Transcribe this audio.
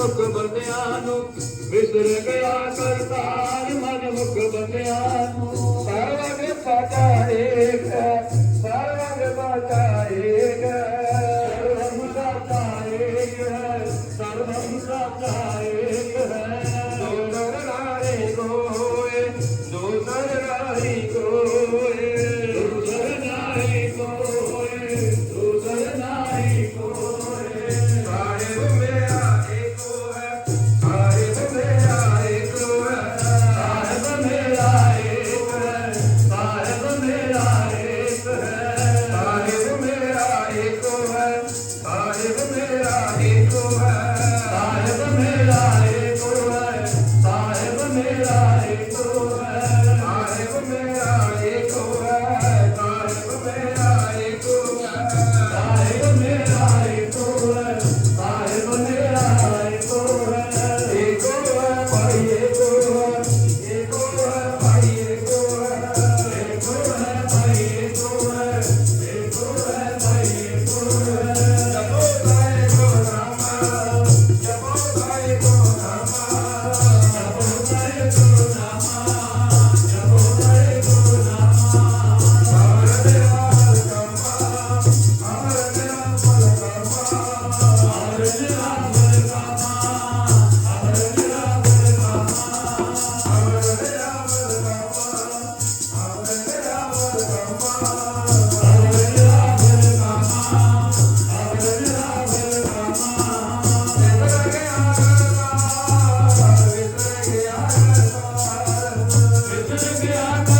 ਮੁਖ ਬੰਦਿਆਂ ਨੂੰ ਵਿਸਰ ਗਿਆ ਕਰਤਾਰ ਮਨ ਮੁਖ ਬੰਦਿਆਂ ਨੂੰ। ਸਰਵ ਸਾਚਾ ਏਕ Yeah.